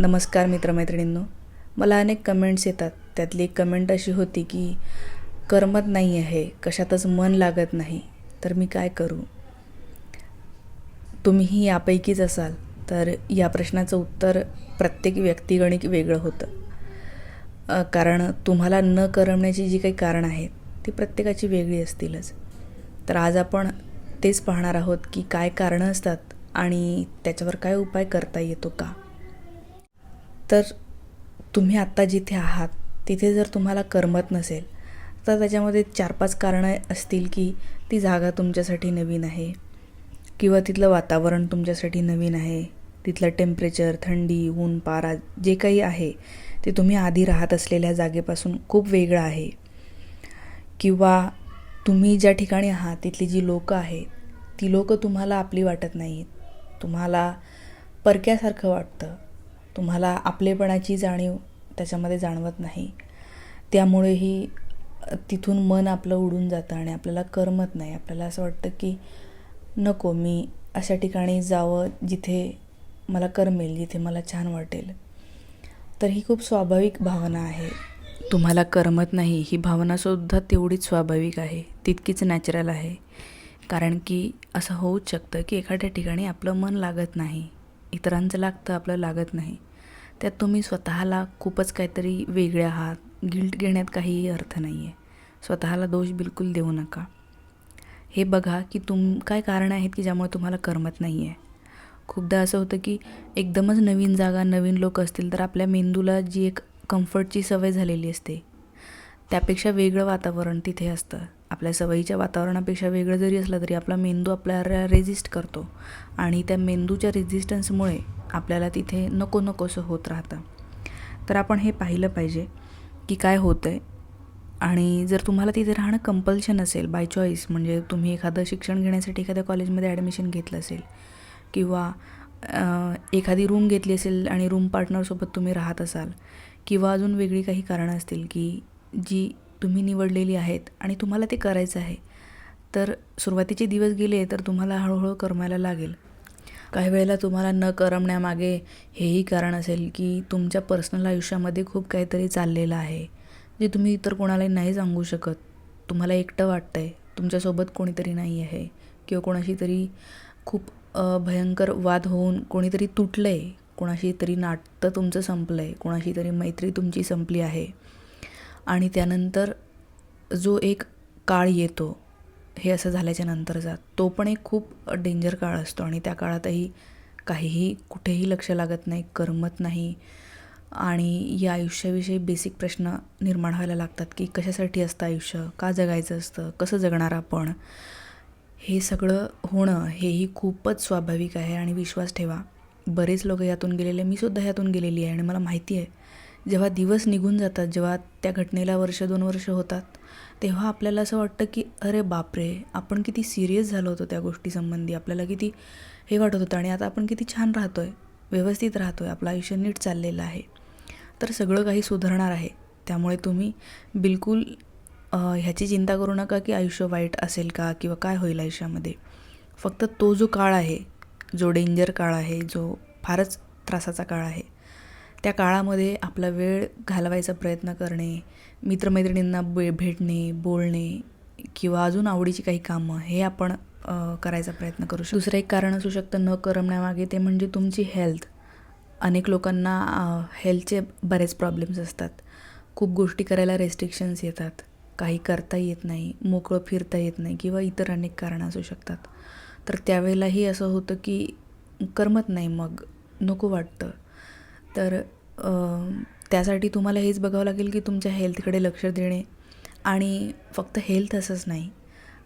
नमस्कार मित्रमैत्रिणींनो. मला अनेक कमेंट्स येतात. त्यातली एक कमेंट अशी होती की करमत नाही आहे. कशातच मन लागत नाही. तर मी काय करू? तुम्हीही यापैकीच असाल तर या प्रश्नाचं उत्तर प्रत्येक व्यक्तिगणिक वेगळं होतं. कारण तुम्हाला न करमण्याची जी काही कारणं आहेत ती प्रत्येकाची वेगळी असतीलच. तर आज आपण तेच पाहणार आहोत की काय कारणं असतात आणि त्याच्यावर काय उपाय करता येतो का? तर तुम्ही आत्ता जिथे आहात तिथे जर तुम्हाला करमत नसेल तर त्याच्यामध्ये चार पाच कारणं असतील की ती जागा तुमच्यासाठी नवीन आहे किंवा तिथलं वातावरण तुमच्यासाठी नवीन आहे तिथलं टेम्परेचर थंडी ऊन पारा जे काही आहे ते तुम्ही आधी राहत असलेल्या जागेपासून खूप वेगळं आहे. किंवा तुम्ही ज्या ठिकाणी आहात तिथली जी लोकं आहेत ती लोकं तुम्हाला आपली वाटत नाहीत. तुम्हाला परक्यासारखं वाटतं. तुम्हाला आपलेपणाची जाणीव त्याच्यामध्ये जाणवत नाही. त्यामुळेही तिथून मन आपलं उडून जातं आणि आपल्याला करमत नाही. आपल्याला असं वाटतं की नको मी अशा ठिकाणी जावं जिथे मला करमेल जिथे मला छान वाटेल. तर ही खूप स्वाभाविक भावना आहे. तुम्हाला करमत नाही ही भावनासुद्धा तेवढीच स्वाभाविक आहे. तितकीच नॅचरल आहे. कारण की असं होऊच शकतं की एखाद्या ठिकाणी आपलं मन लागत नाही. इतरांचं लागतं आपलं लागत नाही. त्यात तुम्ही स्वतःला खूपच काहीतरी वेगळे आहात. गिल्ट घेण्यात काहीही अर्थ नाही आहे स्वतःला दोष बिलकुल देऊ नका. हे बघा की तुम काय कारणं आहेत की ज्यामुळे तुम्हाला करमत नाही आहे खूपदा असं होतं की एकदमच नवीन जागा नवीन लोक असतील तर आपल्या मेंदूला जी एक कम्फर्टची सवय झालेली असते त्यापेक्षा वेगळं वातावरण तिथे असतं. आपल्या सवयीच्या वातावरणापेक्षा वेगळं जरी असलं तरी आपला मेंदू आपल्याला रेजिस्ट करतो. आणि त्या मेंदूच्या रेजिस्टन्समुळे आपल्याला तिथे नको नकोसं होत राहतं. तर आपण हे पाहिलं पाहिजे की काय होतं आहे आणि जर तुम्हाला तिथे राहणं कंपल्शन असेल बाय चॉईस म्हणजे तुम्ही एखादं शिक्षण घेण्यासाठी एखाद्या कॉलेजमध्ये ॲडमिशन घेतलं असेल किंवा एखादी रूम घेतली असेल आणि रूम पार्टनरसोबत तुम्ही राहत असाल किंवा अजून वेगळी काही कारणं असतील की जी तुम्ही निवडलेली आहेत आणि तुम्हाला ते करायचं आहे. तर सुरुवातीचे दिवस गेले तर तुम्हाला हळूहळू करमायला लागेल. काही वेळेला तुम्हाला न करमण्यामागे हेही कारण असेल की तुमच्या पर्सनल आयुष्यामध्ये खूप काहीतरी चाललेलं आहे. जे तुम्ही इतर कोणालाही नाही सांगू शकत. तुम्हाला एकटं वाटतं आहे तुमच्यासोबत कोणीतरी नाही आहे. किंवा कोणाशी तरी खूप भयंकर वाद होऊन कोणीतरी तुटलं आहे कोणाशी तरी नाटतं तुमचं संपलं आहे कोणाशी तरी मैत्री तुमची संपली आहे. आणि त्यानंतर जो एक काळ येतो हे असं झाल्याच्या नंतरचा तो पण एक खूप डेंजर काळ असतो. आणि त्या काळातही काहीही कुठेही लक्ष लागत नाही करमत नाही. आणि या आयुष्याविषयी बेसिक प्रश्न निर्माण व्हायला लागतात की कशासाठी असतं आयुष्य? का जगायचं असतं? कसं जगणार आपण? हे सगळं होणं हेही खूपच स्वाभाविक आहे आणि विश्वास ठेवा. बरेच लोक यातून गेलेले मी सुद्धा यातून गेलेली आहे आणि मला माहिती आहे. जेव्हा दिवस निघून जातात जेव्हा त्या घटनेला वर्ष दोन वर्ष होतात तेव्हा आपल्याला असं वाटतं की अरे बापरे! आपण किती सिरियस झालो होतो त्या गोष्टीसंबंधी. आपल्याला किती हे वाटत होतं आणि आता आपण किती छान राहतो आहे व्यवस्थित राहतो आहे आपलं आयुष्य नीट चाललेलं आहे. तर सगळं काही सुधारणार आहे. त्यामुळे तुम्ही बिलकुल ह्याची चिंता करू नका की आयुष्य वाईट असेल का किंवा काय होईल आयुष्यामध्ये. फक्त तो जो काळ आहे जो डेंजर काळ आहे जो फारच त्रासाचा काळ आहे त्या काळामध्ये आपला वेळ घालवायचा प्रयत्न करणे मित्रमैत्रिणींना बे भेटणे बोलणे किंवा अजून आवडीची काही कामं हे आपण करायचा प्रयत्न करू शकतो. दुसरं एक कारण असू शकतं न करमण्यामागे ते म्हणजे तुमची हेल्थ अनेक लोकांना हेल्थचे बरेच प्रॉब्लेम्स असतात. खूप गोष्टी करायला रेस्ट्रिक्शन्स येतात. काही करता येत नाही मोकळं फिरता येत नाही किंवा इतर अनेक कारणं असू शकतात. तर त्यावेळेलाही असं होतं की करमत नाही मग नको वाटतं. तर त्यासाठी तुम्हाला हेच बघावं लागेल की तुमच्या हेल्थकडे लक्ष देणे आणि फक्त हेल्थ असंच नाही.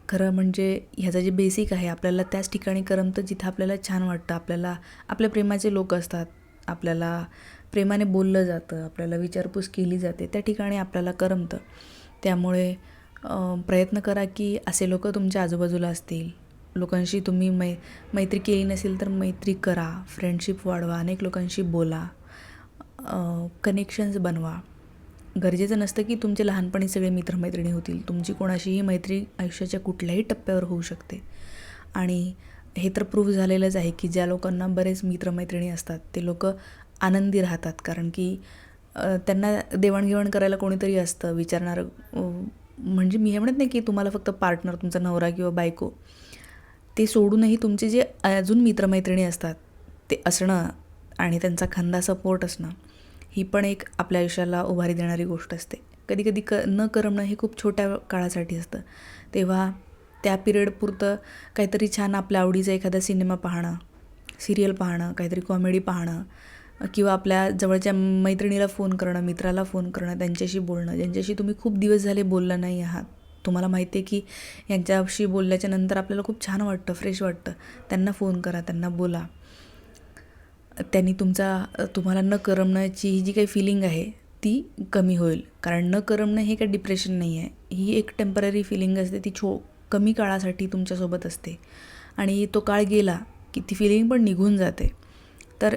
खरं म्हणजे ह्याचं जे बेसिक आहे आपल्याला त्याच ठिकाणी करमतं जिथं आपल्याला छान वाटतं. आपल्याला आपल्या प्रेमाचे लोक असतात. आपल्याला प्रेमाने बोललं जातं आपल्याला विचारपूस केली जाते त्या ठिकाणी आपल्याला करमतं. त्यामुळे प्रयत्न करा की असे लोक तुमच्या आजूबाजूला असतील. लोकांशी तुम्ही मै मैत्री केली नसेल तर मैत्री करा. फ्रेंडशिप वाढवा. अनेक लोकांशी बोला. कनेक्शन्स बनवा. गरजेचं नसतं की तुमचे लहानपणी सगळे मित्रमैत्रिणी होतील. तुमची कोणाशीही मैत्री आयुष्याच्या कुठल्याही टप्प्यावर होऊ शकते. आणि हे तर प्रूव्ह झालेलंच आहे की ज्या लोकांना बरेच मित्रमैत्रिणी असतात ते लोक आनंदी राहतात. कारण की त्यांना देवाणघेवाण करायला कोणीतरी असतं. विचारणारं म्हणजे मी हे म्हणत नाही की तुम्हाला फक्त पार्टनर तुमचा नवरा किंवा बायको ते सोडूनही तुमचे जे अजून मित्रमैत्रिणी असतात ते असणं आणि त्यांचा खंदा सपोर्ट असणं. ही पण एक आपल्या आयुष्याला उभारी देणारी गोष्ट असते. कधी कधी क न करमणं हे खूप छोट्या काळासाठी असतं. तेव्हा त्या पिरियडपुरतं काहीतरी छान आपल्या आवडीचा एखादा सिनेमा पाहणं सिरियल पाहणं काहीतरी कॉमेडी पाहणं किंवा आपल्या जवळच्या मैत्रिणीला फोन करणं मित्राला फोन करणं त्यांच्याशी बोलणं. ज्यांच्याशी तुम्ही खूप दिवस झाले बोललं नाही आहात. तुम्हाला माहिती आहे की यांच्याशी बोलल्याच्या नंतर आपल्याला खूप छान वाटतं फ्रेश वाटतं. त्यांना फोन करा त्यांना बोला. त्यांनी तुमचा तुम्हाला न करमण्याची ही जी काही फिलिंग आहे ती कमी होईल. कारण न करमणं हे काही डिप्रेशन नाही आहे. ही एक टेंपररी फिलिंग असते ती छो कमी काळासाठी तुमच्यासोबत असते. आणि तो काळ गेला की ती फिलिंग पण निघून जाते. तर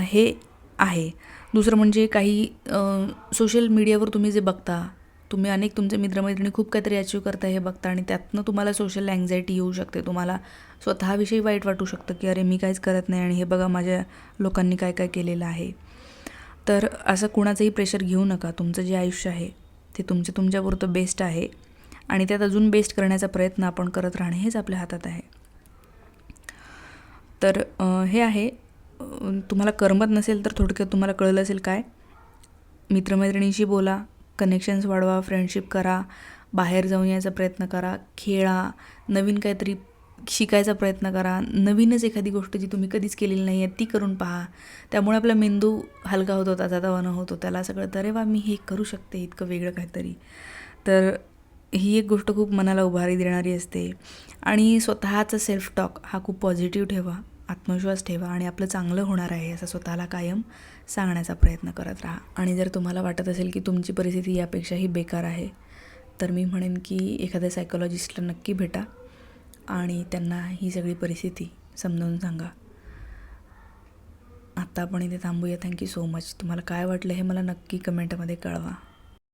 हे आहे. दुसरं म्हणजे काही सोशल मीडियावर तुम्ही जे बघता तुम्ही अनेक तुमचे मित्रमैत्रिणी खूप काहीतरी अचीव करता हे बघता आणि त्यातनं तुम्हाला सोशल अँझायटी येऊ शकते. तुम्हाला स्वतःविषयी वाईट वाटू शकतं की अरे मी काहीच करत नाही आणि हे बघा माझ्या लोकांनी काय काय केलेलं आहे. तर असं कुणाचंही प्रेशर घेऊ नका. तुमचं जे आयुष्य आहे ते तुमचे तुमच्यापुरतं बेस्ट आहे आणि त्यात अजून बेस्ट करण्याचा प्रयत्न आपण करत राहणे हेच आपल्या हातात आहे. तर हे आहे. तुम्हाला करमत नसेल तर थोडक्यात तुम्हाला कळलं असेल काय? मित्रमैत्रिणींशी बोला. कनेक्शन्स वाढवा फ्रेंडशिप करा बाहेर जाऊन यायचा प्रयत्न करा खेळा नवीन काहीतरी शिकायचा प्रयत्न करा. नवीनच एखादी गोष्ट जी तुम्ही कधीच केलेली नाही आहे ती करून पहा. त्यामुळे आपला मेंदू हलका होतो ताजातवानं होतो. त्याला असं कळतं अरे वा मी हे करू शकते इतकं वेगळं काहीतरी. तर ही एक गोष्ट खूप मनाला उभारी देणारी असते. आणि स्वतःचा सेल्फ टॉक हा खूप पॉझिटिव्ह ठेवा आत्मविश्वास ठेवा आणि आपलं चांगलं होणार आहे असं स्वतःला कायम सांगण्याचा प्रयत्न करत राहा. आणि जर तुम्हाला वाटत असेल की तुमची परिस्थिती यापेक्षाही बेकार आहे तर मी म्हणेन की एखाद्या सायकोलॉजिस्टला नक्की भेटा आणि त्यांना ही सगळी परिस्थिती समजावून सांगा. आत्ता आपण इथे थांबूया. थँक्यू सो मच तुम्हाला काय वाटलं हे मला नक्की कमेंटमध्ये कळवा.